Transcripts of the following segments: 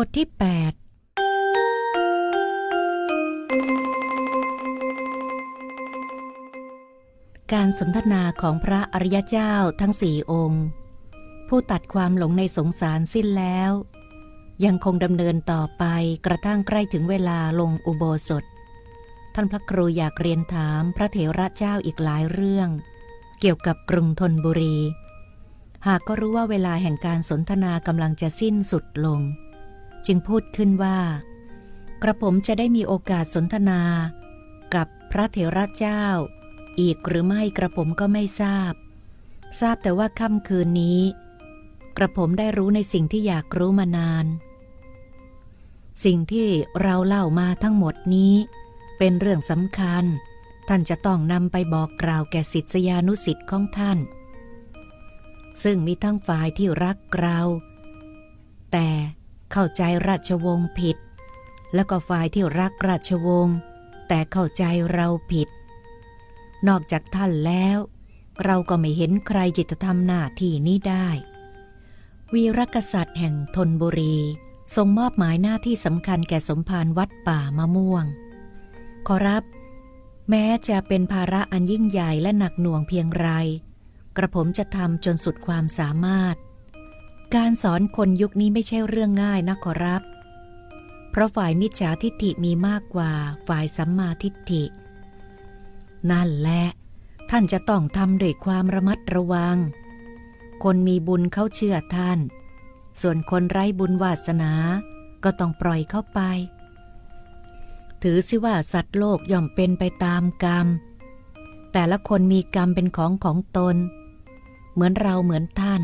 บทที่ 8 การสนทนาของพระอริยเจ้าทั้งสี่องค์ ผู้ตัดความหลงในสงสารสิ้นแล้ว ยังคงดำเนินต่อไปกระทั่งใกล้ถึงเวลาลงอุโบสถ ท่านพระครูอยากเรียนถามพระเถระเจ้าอีกหลายเรื่อง เกี่ยวกับกรุงธนบุรี หากก็รู้ว่าเวลาแห่งการสนทนากำลังจะสิ้นสุดลง จึงพูดขึ้นว่า กระผมจะได้มีโอกาสสนทนา กับพระเถระเจ้า อีกหรือไม่กระผมก็ไม่ทราบ ทราบแต่ว่าค่ำคืนนี้ กระผมได้รู้ในสิ่งที่อยากรู้มานาน สิ่งที่เราเล่ามาทั้งหมดนี้ เป็นเรื่องสำคัญ ท่านจะต้องนำไปบอกกล่าวแก่ศิษยานุสิษย์ของท่าน ซึ่งมีทั้งฝ่ายที่รักเรา แต่ เข้าใจราชวงศ์ผิด แล้วก็ฝ่ายที่รักราชวงศ์แต่เข้าใจเราผิด นอกจากท่านแล้ว เราก็ไม่เห็นใครจิตธรรมหน้าที่นี้ได้ วีรกษัตริย์แห่งธนบุรีทรงมอบหมายหน้าที่สำคัญแก่สมภารวัดป่ามะม่วง ขอรับ แม้จะเป็นภาระอันยิ่งใหญ่และหนักหน่วงเพียงไร กระผมจะทำจนสุดความสามารถ การสอนคนยุคนี้ไม่ใช่เรื่องง่ายนะขอรับ เพราะฝ่ายมิจฉาทิฏฐิมีมากกว่าฝ่ายสัมมาทิฏฐิ นั่นแหละ ท่านจะต้องทำด้วยความระมัดระวัง คนมีบุญเขาเชื่อท่าน ส่วนคนไร้บุญวาสนา ก็ต้องปล่อยเข้าไป ถือสิว่าสัตว์โลกย่อมเป็นไปตามกรรม แต่ละคนมีกรรมเป็นของของตน เหมือนเราเหมือนท่าน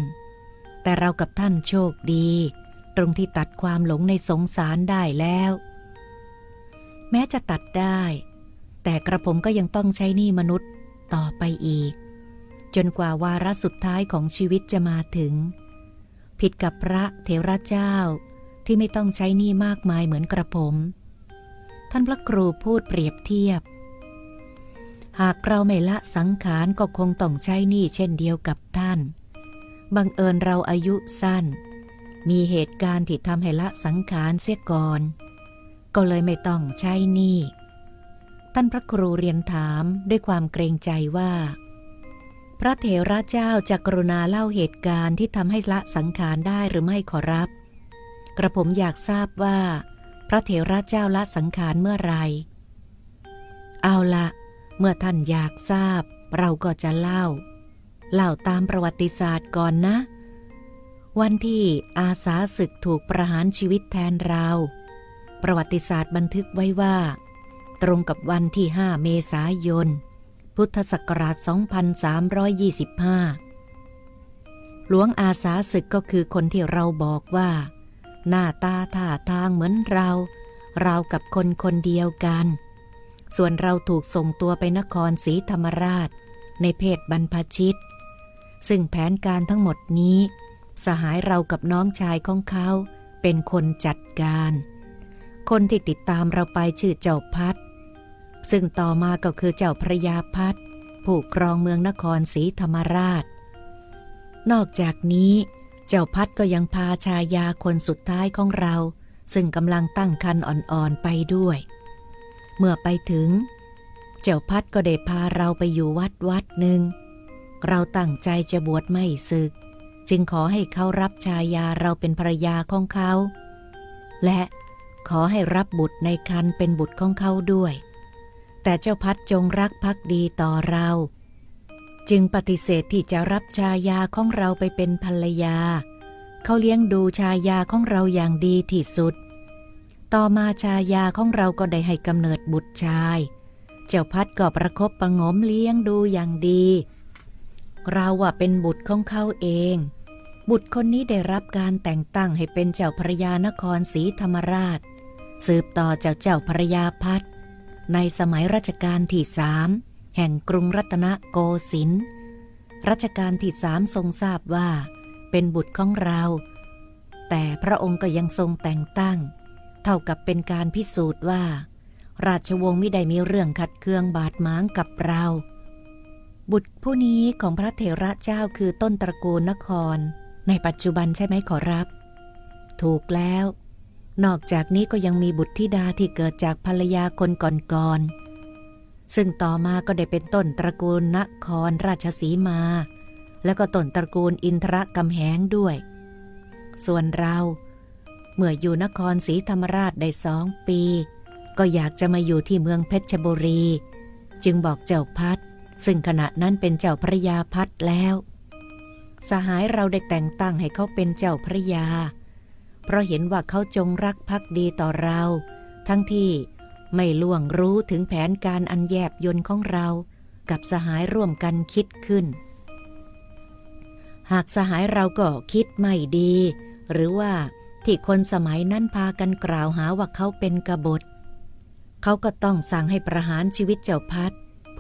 แต่เรากับท่านโชคดี ตรงที่ตัดความหลงในสงสารได้แล้ว แม้จะตัดได้ แต่กระผมก็ยังต้องใช้หนี้มนุษย์ต่อไปอีก จนกว่าวาระสุดท้ายของชีวิตจะมาถึง ผิดกับพระเถระเจ้าที่ไม่ต้องใช้หนี้มากมายเหมือนกระผม ท่านพระครูพูดเปรียบเทียบ หากเราไม่ละสังขารก็คงต้องใช้หนี้เช่นเดียวกับท่าน บังเอิญเราอายุสั้น มีเหตุการณ์ที่ทำให้ละสังขารเสียก่อน ก็เลยไม่ต้องใช้หนี้ท่านพระครูเรียนถามด้วยความเกรงใจว่า พระเถระเจ้าจะกรุณาเล่าเหตุการณ์ที่ทำให้ละสังขารได้หรือไม่ขอรับ กระผมอยากทราบว่า พระเถระเจ้าละสังขารเมื่อไร เอาละเมื่อท่านอยากทราบ เราก็จะเล่า เล่าตามประวัติศาสตร์ก่อนนะ วันที่อาสาศึกถูกประหารชีวิตแทนเรา ประวัติศาสตร์บันทึกไว้ว่า ตรงกับวันที่ 5 เมษายน พุทธศักราช 2325 หลวงอาสาศึกก็คือคนที่เราบอกว่า หน้าตาท่าทางเหมือนเรา เรากับคนคนเดียวกัน ส่วนเราถูกส่งตัวไปนครศรีธรรมราชในเพศบรรพชิต ซึ่งแผนการทั้งหมดนี้ สหายเรากับน้องชายของเขา เป็นคนจัดการ คนที่ติดตามเราไปชื่อเจ้าพัด ซึ่งต่อมาก็คือเจ้าพระยาพัดผู้ครองเมืองนครศรีธรรมราช นอกจากนี้ เจ้าพัดก็ยังพาชายาคนสุดท้ายของเรา ซึ่งกำลังตั้งคันอ่อนๆไปด้วย เมื่อไปถึง เจ้าพัดก็ได้พาเราไปอยู่วัดวัดหนึ่ง เราตั้งใจจะบวชไม่ศึก จึงขอให้เขารับชายาเราเป็นภรรยาของเขา และขอให้รับบุตรในคันเป็นบุตรของเขาด้วย แต่เจ้าพัดจงรักภักดีต่อเรา จึงปฏิเสธที่จะรับชายาของเราไปเป็นภรรยา เขาเลี้ยงดูชายาของเราอย่างดีที่สุด ต่อมาชายาของเราก็ได้ให้กำเนิดบุตรชาย เจ้าพัดก็ประคบประงมเลี้ยงดูอย่างดี เราว่าเป็นบุตรของเขาเอง บุตรคนนี้ได้รับการแต่งตั้งให้เป็นเจ้าพระยานครศรีธรรมราช สืบต่อจากเจ้าพระยาพัดในสมัยรัชกาลที่สามแห่งกรุงรัตนโกสินทร์รัชกาลที่สามทรงทราบว่า เป็นบุตรของเรา แต่พระองค์ก็ยังทรงแต่งตั้ง เท่ากับเป็นการพิสูจน์ว่า ราชวงศ์ไม่ได้มีเรื่องขัดเคืองบาดหมางกับเรา บุตรผู้นี้ของพระเถระเจ้าคือต้นตระกูลนคร ในปัจจุบันใช่ไหมขอรับ ถูกแล้ว นอกจากนี้ก็ยังมีบุตรธิดาที่เกิดจากภรรยาคนก่อนๆซึ่งต่อมาก็ได้เป็นต้นตระกูลนครราชสีมา แล้วก็ต้นตระกูลอินทรกำแหงด้วย ส่วนเรา เมื่ออยู่นครศรีธรรมราชได้สองปี ก็อยากจะมาอยู่ที่เมืองเพชรบุรี จึงบอกเจ้าพัด ซึ่งขณะนั้นเป็นเจ้าพระยาพัดแล้ว สหายเราได้แต่งตั้งให้เขาเป็นเจ้าพระยา เพราะเห็นว่าเขาจงรักภักดีต่อเรา ทั้งที่ไม่ล่วงรู้ถึงแผนการอันแยบยนต์ของเรา กับสหายร่วมกันคิดขึ้น หากสหายเราก็คิดไม่ดี หรือว่าที่คนสมัยนั้นพากันกล่าวหาว่าเขาเป็นกบฏ เขาก็ต้องสั่งให้ประหารชีวิตเจ้าพัด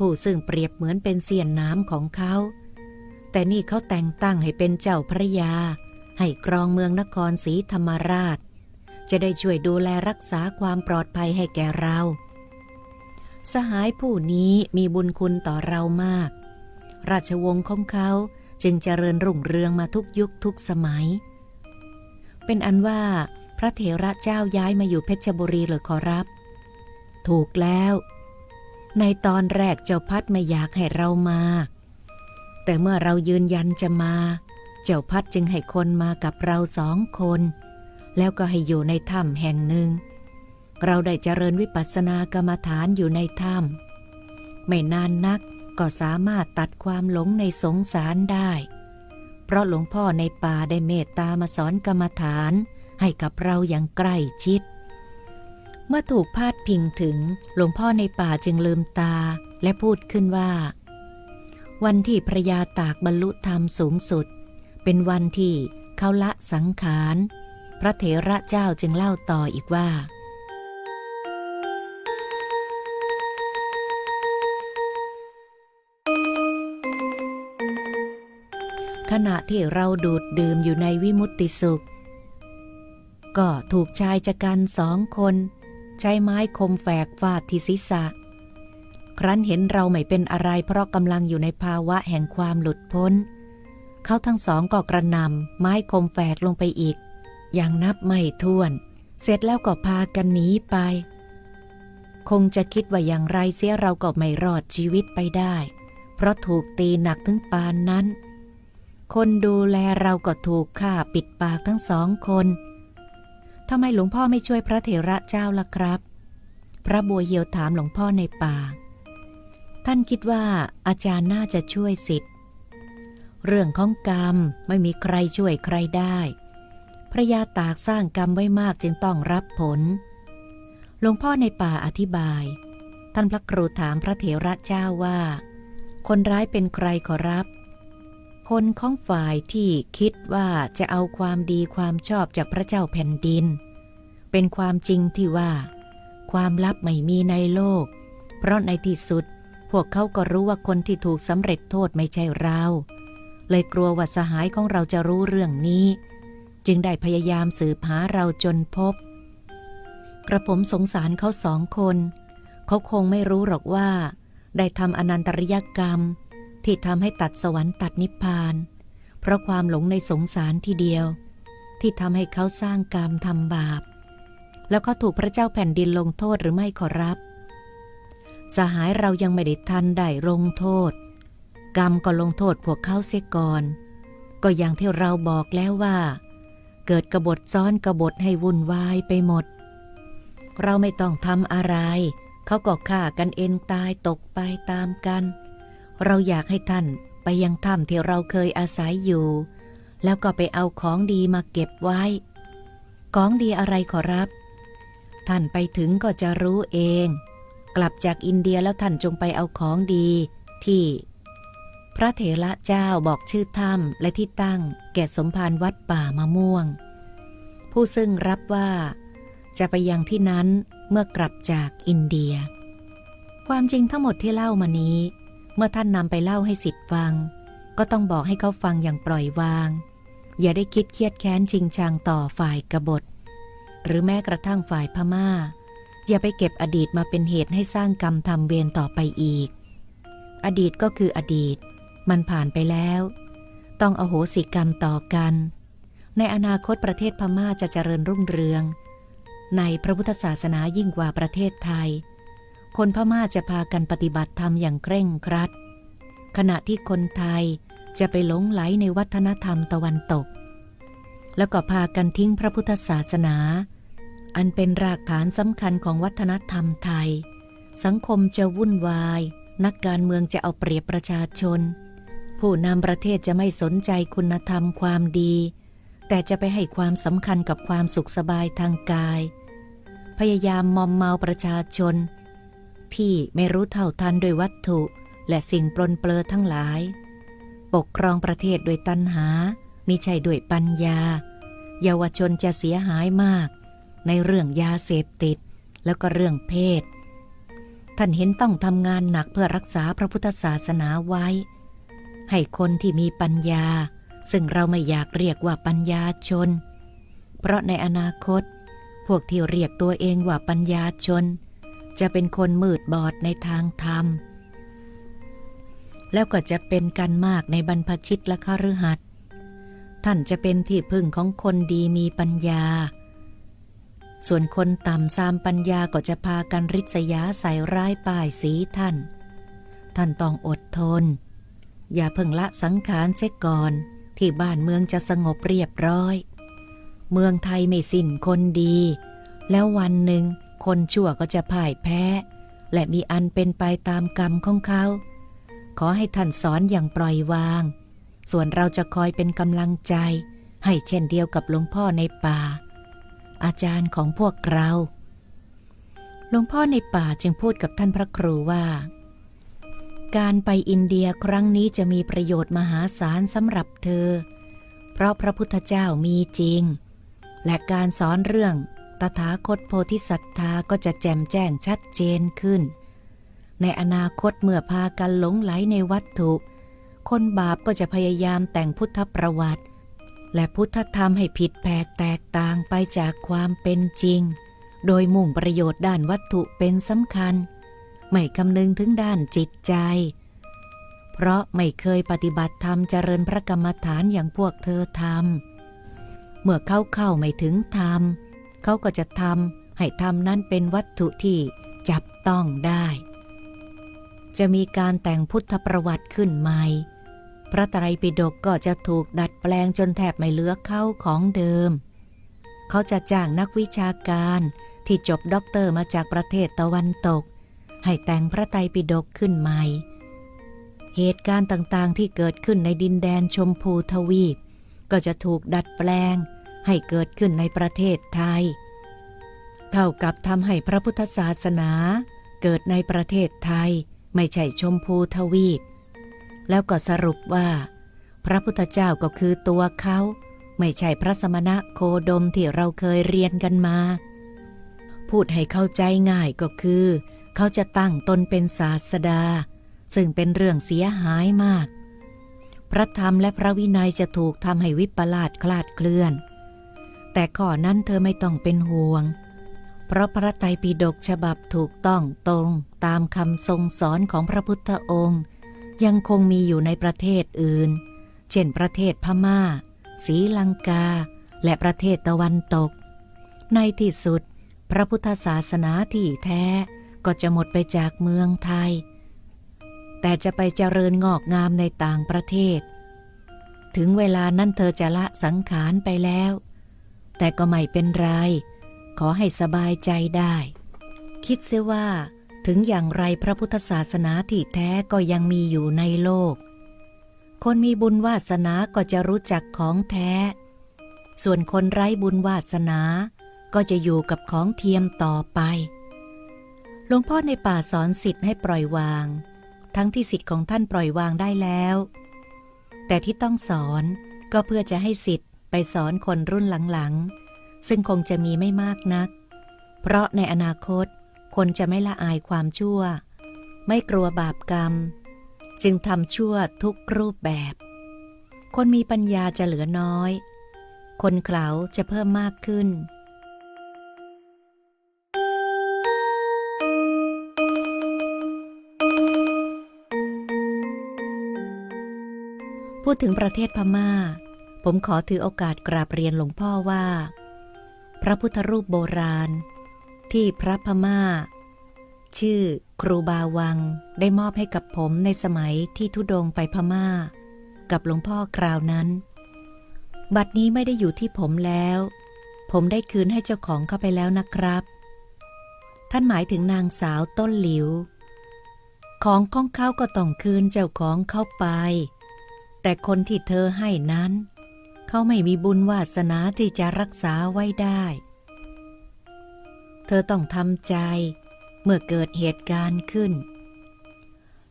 ผู้ซึ่งเปรียบเหมือนเป็นเสียนน้ำของเขา แต่นี่เขาแต่งตั้งให้เป็นเจ้าพระยา ให้กรองเมืองนครศรีธรรมราช จะได้ช่วยดูแลรักษาความปลอดภัยให้แก่เรา สหายผู้นี้มีบุญคุณต่อเรามาก ราชวงศ์ของเขาจึงเจริญรุ่งเรืองมาทุกยุคทุกสมัย เป็นอันว่าพระเถระเจ้าย้ายมาอยู่เพชรบุรีหรือขอรับ ถูกแล้ว ในตอนแรกเจ้าพัดไม่อยากให้เรามา แต่เมื่อเรายืนยันจะมา เจ้าพัดจึงให้คนมากับเราสองคน แล้วก็ให้อยู่ในถ้ำแห่งหนึ่ง เราได้เจริญวิปัสสนากรรมฐานอยู่ในถ้ำไม่นานนักก็สามารถตัดความหลงในสงสารได้ เพราะหลวงพ่อในป่าได้เมตตามาสอนกรรมฐานให้กับเราอย่างใกล้ชิด มื่อถูกพาดพิงถึงหลวงพ่อในป่าจึงลืมตาและพูดขึ้นว่า วันที่พระยาตากบรรลุธรรมสูงสุด เป็นวันที่เขาละสังขาร พระเถระเจ้าจึงเล่าต่ออีกว่า ขณะที่เราดูดดื่มอยู่ในวิมุตติสุข ก็ถูกชายจักันสองคน ใช้ไม้คมแฝกฟาดที่ศีรษะ ครั้นเห็นเราไม่เป็นอะไรเพราะกำลังอยู่ในภาวะแห่งความหลุดพ้น เขาทั้งสองก็กระนำไม้คมแฝกลงไปอีก อย่างนับไม่ถ้วน เสร็จแล้วก็พากันหนีไป คงจะคิดว่าอย่างไรเสียเราก็ไม่รอดชีวิตไปได้ เพราะถูกตีหนักถึงปานนั้น คนดูแลเราก็ถูกฆ่าปิดปากทั้งสองคน ทำไมหลวงพ่อไม่ช่วยพระเถระเจ้าล่ะครับ พระบัวเหียวถามหลวงพ่อในป่า ท่านคิดว่าอาจารย์น่าจะช่วยสิทธิ์ เรื่องของกรรมไม่มีใครช่วยใครได้ พระยาตากสร้างกรรมไว้มากจึงต้องรับผล หลวงพ่อในป่าอธิบาย ท่านพระครูถามพระเถระเจ้าว่า คนร้ายเป็นใครขอรับ คนของฝ่ายที่คิดว่าจะเอาความดีความชอบจากพระเจ้าแผ่นดิน เป็นความจริงที่ว่า ความลับไม่มีในโลก เพราะในที่สุด พวกเขาก็รู้ว่าคนที่ถูกสำเร็จโทษไม่ใช่เรา เลยกลัวว่าสหายของเราจะรู้เรื่องนี้ จึงได้พยายามสืบหาเราจนพบ กระผมสงสารเขาสองคน เขาคงไม่รู้หรอกว่า ได้ทำอนันตริยกรรม ที่ทำให้ตัดสวรรค์ตัดนิพพาน เพราะความหลงในสงสารทีเดียว ที่ทำให้เขาสร้างกรรมทำบาป แล้วเขาถูกพระเจ้าแผ่นดินลงโทษหรือไม่ขอรับ สหายเรายังไม่ได้ทันได้ลงโทษ กรรมก็ลงโทษพวกเขาเสียก่อน ก็อย่างที่เราบอกแล้วว่า เกิดกบฏซ้อนกบฏให้วุ่นวายไปหมด เราไม่ต้องทำอะไร เขาก็ฆ่ากันเองตายตกไปตามกันเเราอยากให้ท่านไปยังถ้ำที่เราเคยอาศัยอยู่ แล้วก็ไปเอาของดีมาเก็บไว้ ของดีอะไรขอรับ ท่านไปถึงก็จะรู้เอง กลับจากอินเดียแล้วท่านจงไปเอาของดีที่ พระเถระเจ้าบอกชื่อถ้ำและที่ตั้ง แก่สมภารวัดป่ามะม่วง ผู้ซึ่งรับว่า จะไปยังที่นั้นเมื่อกลับจากอินเดีย ความจริงทั้งหมดที่เล่ามานี้ เมื่อท่านนำไปเล่าให้สิทธิ์ฟัง ก็ต้องบอกให้เขาฟังอย่างปล่อยวาง อย่าได้คิดเครียดแค้นจริงชังต่อฝ่ายกบฏ หรือแม้กระทั่งฝ่ายพม่า อย่าไปเก็บอดีตมาเป็นเหตุให้สร้างกรรมทำเวรต่อไปอีก อดีตก็คืออดีต มันผ่านไปแล้ว ต้องอโหสิกรรมต่อกัน ในอนาคตประเทศพม่าจะเจริญรุ่งเรือง ในพระพุทธศาสนายิ่งกว่าประเทศไทย คนพม่าจะพากันปฏิบัติธรรมอย่างเคร่งครัด ขณะที่คนไทยจะไปหลงไหลในวัฒนธรรมตะวันตก แล้วก็พากันทิ้งพระพุทธศาสนา อันเป็นรากฐานสำคัญของวัฒนธรรมไทย สังคมจะวุ่นวาย นักการเมืองจะเอาเปรียบประชาชน ผู้นำประเทศจะไม่สนใจคุณธรรมความดี แต่จะไปให้ความสำคัญกับความสุขสบายทางกาย พยายามมอมเมาประชาชน ที่ไม่รู้เท่าทันด้วยวัตถุ และสิ่งปลนเปลือทั้งหลาย ปกครองประเทศด้วยตัณหามิใช่ด้วยปัญญา เยาวชนจะเสียหายมาก ในเรื่องยาเสพติด แล้วก็เรื่องเพศ ท่านเห็นต้องทำงานหนักเพื่อรักษาพระพุทธศาสนาไว้ ให้คนที่มีปัญญา ซึ่งเราไม่อยากเรียกว่าปัญญาชน เพราะในอนาคต พวกที่เรียกตัวเองว่าปัญญาชน จะเป็นคนมืดบอดในทางธรรม แล้วก็จะเป็นกันมากในบรรพชิตและคฤหัสถ์ท่านจะเป็นที่พึ่งของคนดีมีปัญญา ส่วนคนต่ำซามปัญญาก็จะพากันริษยาใส่ร้ายป้ายสีท่าน ท่านต้องอดทน อย่าเพิ่งละสังขารเสียก่อน ที่บ้านเมืองจะสงบเรียบร้อย เมืองไทยไม่สิ้นคนดี แล้ววันหนึ่ง คนชั่วก็จะพ่ายแพ้ และมีอันเป็นไปตามกรรมของเขา ขอให้ท่านสอนอย่างปล่อยวาง ส่วนเราจะคอยเป็นกำลังใจ ให้เช่นเดียวกับหลวงพ่อในป่า อาจารย์ของพวกเราหลวงพ่อในป่าจึงพูดกับท่านพระครูว่า การไปอินเดียครั้งนี้จะมีประโยชน์มหาศาลสำหรับเธอ เพราะพระพุทธเจ้ามีจริง และการสอนเรื่อง ตถาคตโพธิสัตธาก็จะแจ่มแจ้งชัดเจนขึ้น ในอนาคตเมื่อพากันหลงไหลในวัตถุ คนบาปก็จะพยายามแต่งพุทธประวัติ และพุทธธรรมให้ผิดแผกแตกต่างไปจากความเป็นจริง โดยมุ่งประโยชน์ด้านวัตถุเป็นสำคัญ ไม่คำนึงถึงด้านจิตใจ เพราะไม่เคยปฏิบัติธรรมเจริญพระกรรมฐานอย่างพวกเธอทำเมื่อเขาเข้าไม่ถึงธรรม เขาก็จะทำให้ธรรมนั้นเป็นวัตถุที่จับต้องได้ จะมีการแต่งพุทธประวัติขึ้นใหม่พระไตรปิฎกก็จะถูกดัดแปลงจนแทบไม่เหลือเข้าของเดิม เขาจะจ้างนักวิชาการที่จบด็อกเตอร์มาจากประเทศตะวันตก ให้แต่งพระไตรปิฎกขึ้นใหม่ เหตุการณ์ต่างๆที่เกิดขึ้นในดินแดนชมพูทวีป ก็จะถูกดัดแปลง ให้เกิดขึ้นในประเทศไทย เท่ากับทำให้พระพุทธศาสนา เกิดในประเทศไทย ไม่ใช่ชมพูทวีป แล้วก็สรุปว่า พระพุทธเจ้าก็คือตัวเขา ไม่ใช่พระสมณะโคดมที่เราเคยเรียนกันมา พูดให้เข้าใจง่ายก็คือ เขาจะตั้งตนเป็นศาสดา ซึ่งเป็นเรื่องเสียหายมาก พระธรรมและพระวินัยจะถูกทำให้วิปลาสคลาดเคลื่อน แต่ข้อนั้นเธอไม่ต้องเป็นห่วง เพราะพระไตรปิฎกฉบับถูกต้องตรงตามคำทรงสอนของพระพุทธองค์ ยังคงมีอยู่ในประเทศอื่น เช่นประเทศพม่าศรีลังกา และประเทศตะวันตก ในที่สุด พระพุทธศาสนาที่แท้ก็จะหมดไปจากเมืองไทย แต่จะไปเจริญงอกงามในต่างประเทศ ถึงเวลานั้นเธอจะละสังขารไปแล้ว แต่ก็ไม่เป็นไร ขอให้สบายใจได้ คิดเสียว่า ถึงอย่างไรพระพุทธศาสนาที่แท้ก็ยังมีอยู่ในโลก คนมีบุญวาสนาก็จะรู้จักของแท้ ส่วนคนไร้บุญวาสนา ก็จะอยู่กับของเทียมต่อไป หลวงพ่อในป่าสอนสิทธิ์ให้ปล่อยวาง ทั้งที่สิทธิ์ของท่านปล่อยวางได้แล้ว แต่ที่ต้องสอนก็เพื่อจะให้สิทธิ์ ไปสอนคนรุ่นหลังๆ ซึ่งคงจะมีไม่มากนัก เพราะในอนาคตคนจะไม่ละอายความชั่ว ไม่กลัวบาปกรรม จึงทำชั่วทุกรูปแบบ คนมีปัญญาจะเหลือน้อย คนเขลาจะเพิ่มมากขึ้นพูดถึงประเทศพม่า ผมขอถือโอกาสกราบเรียนหลวงพ่อว่า พระพุทธรูปโบราณ ที่พระพม่า ชื่อครูบาวังได้มอบให้กับผมในสมัยที่ทุดงไปพม่า กับหลวงพ่อคราวนั้น บัดนี้ไม่ได้อยู่ที่ผมแล้ว ผมได้คืนให้เจ้าของเข้าไปแล้วนะครับ ท่านหมายถึงนางสาวต้นหลิว ของของเขาก็ต้องคืนเจ้าของเข้าไป แต่คนที่เธอให้นั้น เขาไม่มีบุญวาสนาที่จะรักษาไว้ได้ เธอต้องทำใจเมื่อเกิดเหตุการณ์ขึ้น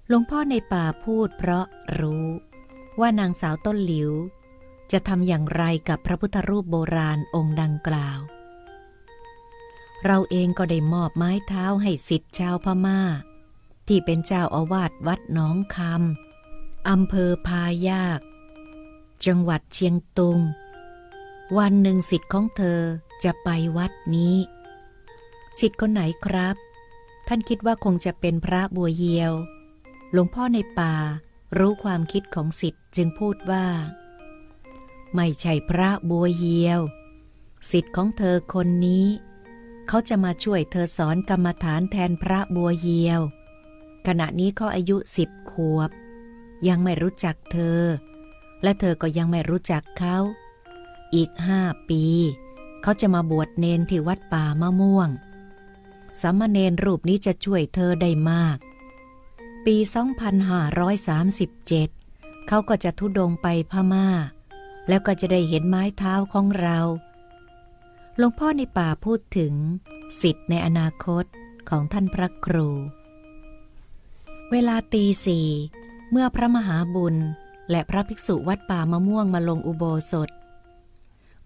หลวงพ่อในป่าพูดเพราะรู้ว่านางสาวต้นหลิว จะทำอย่างไรกับพระพุทธรูปโบราณองค์ดังกล่าว เราเองก็ได้มอบไม้เท้าให้สิทธิ์ชาวพม่า ที่เป็นเจ้าอาวาสวัดหนองคำอำเภอพายาก จังหวัดเชียงตุง วันหนึ่งสิทธิ์ของเธอจะไปวัดนี้ สิทธิ์คนไหนครับ ท่านคิดว่าคงจะเป็นพระบัวเยียว หลวงพ่อในป่ารู้ความคิดของสิทธิ์จึงพูดว่า ไม่ใช่พระบัวเยียว สิทธิ์ของเธอคนนี้ เขาจะมาช่วยเธอสอนกรรมฐานแทนพระบัวเยียว ขณะนี้เขาอายุสิบขวบ ยังไม่รู้จักเธอ และเธอก็ยังไม่รู้จักเขา อีกห้าปี เขาจะมาบวชเนนที่วัดป่ามะม่วง สามเณรรูปนี้จะช่วยเธอได้มาก ปี 2537 เขาก็จะทุดงไปพม่า แล้วก็จะได้เห็นไม้เท้าของเราหลวงพ่อในป่าพูดถึง สิทธิ์ในอนาคตของท่านพระครู เวลาตีสี่เมื่อพระมหาบุญ และพระภิกษุวัดป่ามะม่วงมาลงอุโบสถ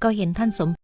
ก็เห็นท่านสม